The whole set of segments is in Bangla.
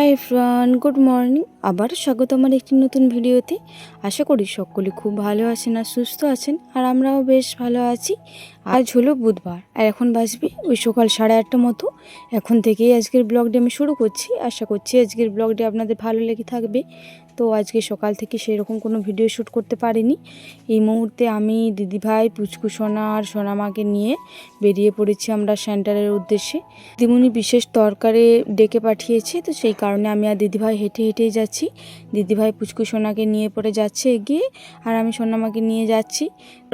হাই ফ্রান গুড মর্নিং আবার স্বাগত আমার একটি নতুন ভিডিওতে। আশা করি সকলে খুব ভালো আছেন আর সুস্থ আছেন, আর আমরাও বেশ ভালো আছি। আজ হলো বুধবার, আর এখন বাজবে ওই সকাল সাড়ে আটটা মতো। এখন থেকেই আজকের ব্লগটি আমি শুরু করছি। আশা করছি আজকের ব্লগটি আপনাদের ভালো লেগে থাকবে। তো আজকে সকাল থেকে সেরকম কোনো ভিডিও শ্যুট করতে পারিনি। এই মুহূর্তে আমি দিদিভাই, পুচকু সোনা আর সোনামাকে নিয়ে বেরিয়ে পড়েছি আমরা সেন্টারের উদ্দেশ্যে। দিদিমণি বিশেষ তরকারে ডেকে পাঠিয়েছে, তো সেই কারণে আমি আর দিদিভাই হেঁটে হেঁটেই যাচ্ছি। দিদিভাই পুচকু সোনাকে নিয়ে পড়ে যাচ্ছে এগিয়ে, আর আমি সোনামাকে নিয়ে যাচ্ছি।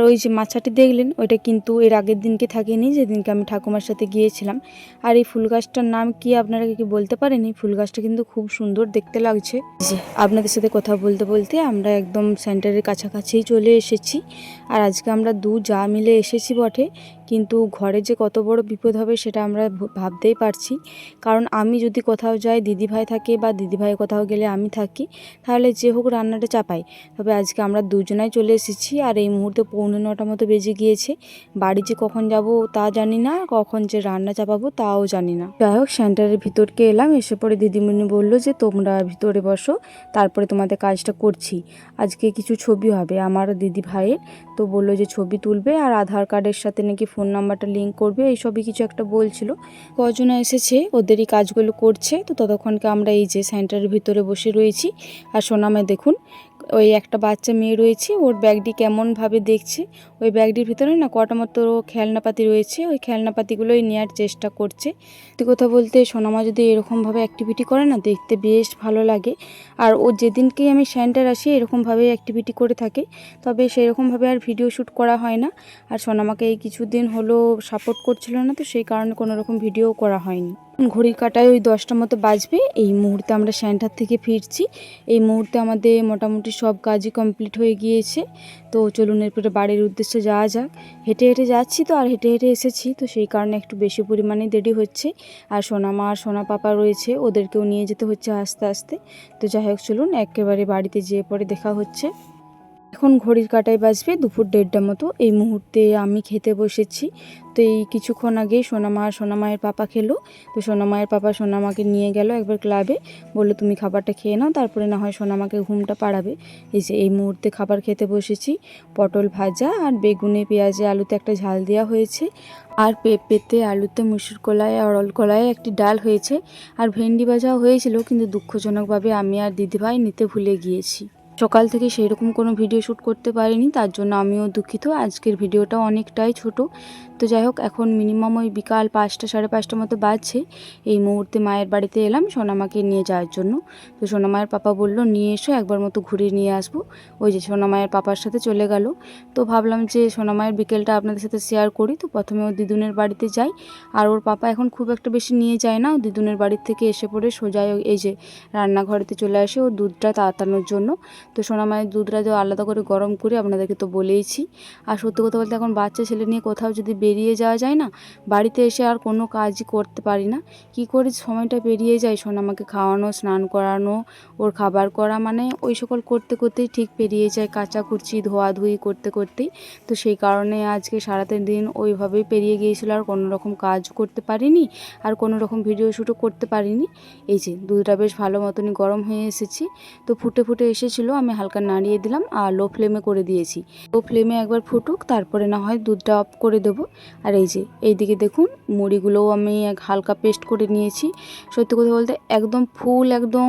ওই যে মাছাটি দেখলেন, ওইটা কিন্তু এর আগের দিনকে থাকেনি, যেদিনকে আমি ঠাকুমার সাথে গিয়েছিলাম। আর এই ফুল গাছটার নাম কি আপনারা কি বলতে পারেন? এই ফুল গাছটা কিন্তু খুব সুন্দর দেখতে লাগছে। আপনাদের সাথে কথা বলতে বলতে আমরা একদম সেন্টারের কাছাকাছিই চলে এসেছি। আর আজকে আমরা দু যা মিলে এসেছি বটে, কিন্তু ঘরে যে কত বড় বিপদ হবে সেটা আমরা ভাবতেই পারছি। কারণ আমি যদি কোথাও যাই, দিদিভাই থাকে বা দিদিভাই কোথাও গেলে আমি থাকি, তাহলে যে হোক রান্নাটা চাপাই। তবে আজকে আমরা দুজনাই চলে এসেছি আর এই মুহূর্তে পৌনে নটা মতো বেজে গিয়েছে। বাড়ি যে কখন যাব তা জানি না, কখন যে রান্না চাপাবো তাও জানি না। যাই হোক সেন্টারের ভিতরকে এলাম, এসে পরে দিদিমণি বলল যে তোমরা ভিতরে বসো, তারপরে তোমাদের কাজটা করছি। আজকে কিছু ছবি হবে আমার দিদি ভাইয়ের। তো বলল যে ছবি তুলবে আর আধার কার্ডের সাথে নাকি ফোন নাম্বারটা লিঙ্ক করবে, এইসবই কিছু একটা বলছিল। কজনা এসেছে? ওদেরই কাজগুলো করছে। তো ততক্ষণকে আমরা এই যে সেন্টারের ভিতরে বসে রয়েছি। আর সোনামে দেখুন ওই একটা বাচ্চা মেয়ে রয়েছে, ওর ব্যাগটি কেমনভাবে দেখছে? ওই ব্যাগটির ভিতরে না কটা মতো খেলনাপাতি রয়েছে, ওই খেলনাপাতিগুলোই নেওয়ার চেষ্টা করছে। সত্যি কথা বলতে সোনামা যদি এরকমভাবে অ্যাক্টিভিটি করে না, দেখতে বেশ ভালো লাগে। আর ও যেদিনকেই আমি সেন্টার আসি, এরকমভাবে অ্যাক্টিভিটি করে থাকে। তবে সেরকমভাবে আর ভিডিও শ্যুট করা হয় না। আর সোনামাকে এই কিছুদিন হলো সাপোর্ট করছিল না, তো সেই কারণে কোনো রকম ভিডিও করা হয়নি। ঘড়ির কাটায় ওই দশটা মতো বাজবে। এই মুহূর্তে আমরা সেন্টার থেকে ফিরছি। এই মুহূর্তে আমাদের মোটামুটি সব কাজই কমপ্লিট হয়ে গিয়েছে। তো চলুন এরপরে বাড়ির উদ্দেশ্যে যাওয়া যাক। হেঁটে হেঁটে যাচ্ছি তো, আর হেঁটে হেঁটে এসেছি। তো সেই কারণে একটু বেশি পরিমাণে দেরি হচ্ছে। আর সোনামা আর সোনা পাপা রয়েছে, ওদেরকেও নিয়ে যেতে হচ্ছে আস্তে আস্তে। তো যাই হোক, চলুন একেবারে বাড়িতে যেয়ে পরে দেখা হচ্ছে। এখন ঘড়ির কাটায় বাজবে, দুপুর দেড়টা মতো। এই মুহূর্তে আমি খেতে বসেছি। তো এই কিছুক্ষণ আগেই সোনামা, সোনামায়ের পাপা খেলো। তো সোনামায়ের পাপা সোনামাকে নিয়ে গেল একবার ক্লাবে। বলল, তুমি খাবারটা খেয়ে নাও, তারপরে না হয় সোনামাকে ঘুমটা পাড়াবে। এই যে, এই মুহূর্তে খাবার খেতে বসেছি। পটল ভাজা আর বেগুনে, পেঁয়াজে, আলুতে একটা ঝাল দেওয়া হয়েছে। আর পেঁপেতে আলুতে মুসুর কলায় আর অল কলায় একটি ডাল হয়েছে। আর ভেন্ডি ভাজাও হয়েছিল, কিন্তু দুঃখজনকভাবে আমি আর দিদিভাই নিতে ভুলে গিয়েছি। সকাল থেকে সেই রকম কোনো ভিডিও শ্যুট করতে পারিনি, তার জন্য আমিও দুঃখিত। আজকের ভিডিওটা অনেকটাই ছোট। তো যাই হোক, এখন মিনিমাম ওই বিকাল পাঁচটা, সাড়ে পাঁচটার মতো বাজছে। এই মুহূর্তে মায়ের বাড়িতে এলাম সোনামাকে নিয়ে যাওয়ার জন্য। তো সোনামায়ের পাপা বলল, নিয়ে এসো, একবার মতো ঘুরিয়ে নিয়ে আসব। ওই যে সোনামায়ের পাপার সাথে চলে গেল। তো ভাবলাম যে সোনামায়ের বিকেলটা আপনাদের সাথে শেয়ার করি। তো প্রথমে ও দিদুনের বাড়িতে যাই। আর ওর পাপা এখন খুব একটা বেশি নিয়ে যায় না। ও দিদুনের বাড়ির থেকে এসে পড়ে সোজাই ও- এই যে রান্নাঘরেতে চলে আসে। ও দুধটা তাড়াতানোর জন্য। তো সোনামায়ের দুধটা যে আলাদা করে গরম করে আপনাদেরকে তো বলেইছি। আর সত্যি কথা বলতে এখন বাচ্চা ছেলে নিয়ে কোথাও যদি বেরিয়ে যাওয়া যায় না, বাড়িতে এসে আর কোনো কাজই করতে পারি না। কি করে সময়টা পেরিয়ে যায় সোনামাকে খাওয়ানো, স্নান করানো, ওর খাবার করা মানে ওই সকল করতে করতেই ঠিক পেরিয়ে যায় কাচাকুচি ধোয়াধুয়ি করতে করতেই। তো সেই কারণে আজকে সারাদিন দিন ওইভাবেই পেরিয়ে গিয়েছিল আর কোনো রকম কাজ করতে পারিনি, আর কোনো রকম ভিডিও শ্যুটও করতে পারিনি। এই যে দুধটা বেশ ভালো মতনই গরম হয়ে এসেছি। তো ফুটে ফুটে এসেছিল আমি হালকা নাড়িয়ে দিলাম আর লো ফ্লেমে করে দিয়েছি। লো ফ্লেমে একবার ফুটুক, তারপরে না হয় দুধটা অফ করে দেবো। আর এই যে, এইদিকে দেখুন, মুড়িগুলোও আমি এক হালকা পেস্ট করে নিয়েছি। সত্যি কথা বলতে একদম ফুল, একদম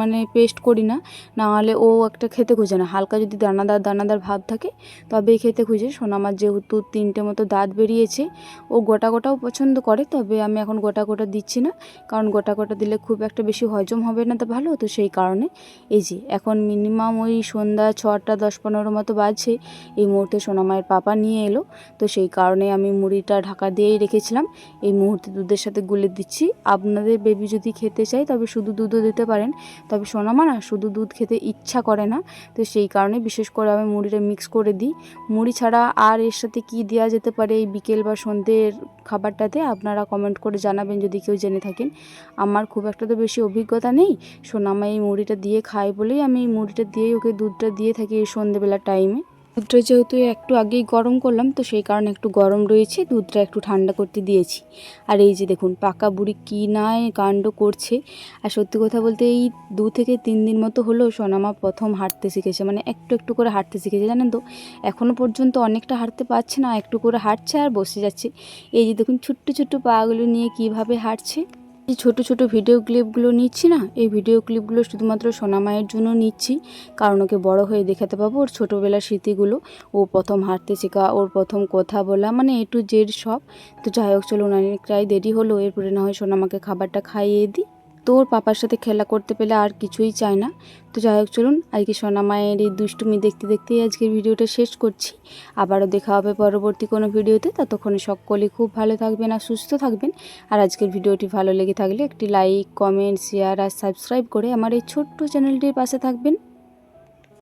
মানে পেস্ট করি না। নাহলে ও একটা খেতে খুঁজে না। হালকা যদি দানাদার দানাদার ভাব থাকে তবেই খেতে খুঁজে। সোনামার যেহেতু তিনটে মতো দাঁত বেরিয়েছে, ও গোটা গোটাও পছন্দ করে, তবে আমি এখন গোটা গোটা দিচ্ছি না। কারণ গোটা গোটা দিলে খুব একটা বেশি হজম হবে না তো ভালো, তো সেই কারণে এই যে, এখন মিনিমাম ওই সন্ধ্যা ছটা, দশ পনেরো মতো বাজছে। এই মুহূর্তে সোনামায়ের পাপা নিয়ে এলো। তো সেই কারণে আমি মুড়িটা ঢাকা দিয়েই রেখেছিলাম। এই মুহূর্তে দুধের সাথে গুলে দিচ্ছি। আপনাদের বেবি যদি খেতে চায়, তবে শুধু দুধও দিতে পারেন। তবে সোনামা না, শুধু দুধ খেতে ইচ্ছা করে না। তো সেই কারণে বিশেষ করে আমি মুড়িটা মিক্স করে দিই। মুড়ি ছাড়া আর এর সাথে কি দেওয়া যেতে পারে এই বিকেল বা সন্ধ্যের খাবারটাতে, আপনারা কমেন্ট করে জানাবেন যদি কেউ জেনে থাকেন। আমার খুব একটা তো বেশি অভিজ্ঞতা নেই। সোনামা এই মুড়িটা দিয়ে খায় বলেই আমি মুড়িটা দিয়েই ওকে দুধটা দিয়ে থাকি এই সন্ধ্যেবেলার টাইমে দুধটা যেহেতু একটু আগেই গরম করলাম, তো সেই কারণে একটু গরম রয়েছে, দুধটা একটু ঠান্ডা করতে দিয়েছি। আর এই যে দেখুন, পাকা বুড়ি কী নয় কাণ্ড করছে। আর সত্যি কথা বলতে এই দু থেকে তিন দিন মতো হলো সোনামা প্রথম হাঁটতে শিখেছে মানে একটু একটু করে হাঁটতে শিখেছে, জানেন তো? এখনও পর্যন্ত অনেকটা হাঁটতে পারছে না, একটু করে হাঁটছে আর বসে যাচ্ছে। এই যে দেখুন, ছোট্ট ছোট্ট পাগুলো নিয়ে কীভাবে হাঁটছে। এই ছোট ছোট ভিডিও ক্লিপগুলো নিচ্ছি না, এই ভিডিও ক্লিপগুলো শুধুমাত্র সোনামায়ের জন্য নিচ্ছি, কারণ ওকে বড়ো হয়ে দেখাতে পাবো ওর ছোটোবেলার স্মৃতিগুলো, ও প্রথম হাঁটতে শেখা, ওর প্রথম কথা বলা মানে এ টু জেড সব। তো যাই হোক, চলুন অনেকটাই দেরি হলো, এরপরে না হয় সোনামাকে খাবারটা খাইয়ে দিই। তো ওর পাপার সাথে খেলা করতে পেলে আর কিছুই চায় না। তো যাই হোক, চলুন আজকে সোনা মায়ের এই দুষ্টুমি দেখতে দেখতেই আজকের ভিডিওটা শেষ করছি। আবারও দেখা হবে পরবর্তী কোনো ভিডিওতে। ততক্ষণে সকলে খুব ভালো থাকবেন আর সুস্থ থাকবেন। আর আজকের ভিডিওটি ভালো লেগে থাকলে একটি লাইক, কমেন্ট, শেয়ার আর সাবস্ক্রাইব করে আমার এই ছোট্ট চ্যানেলটির পাশে থাকবেন।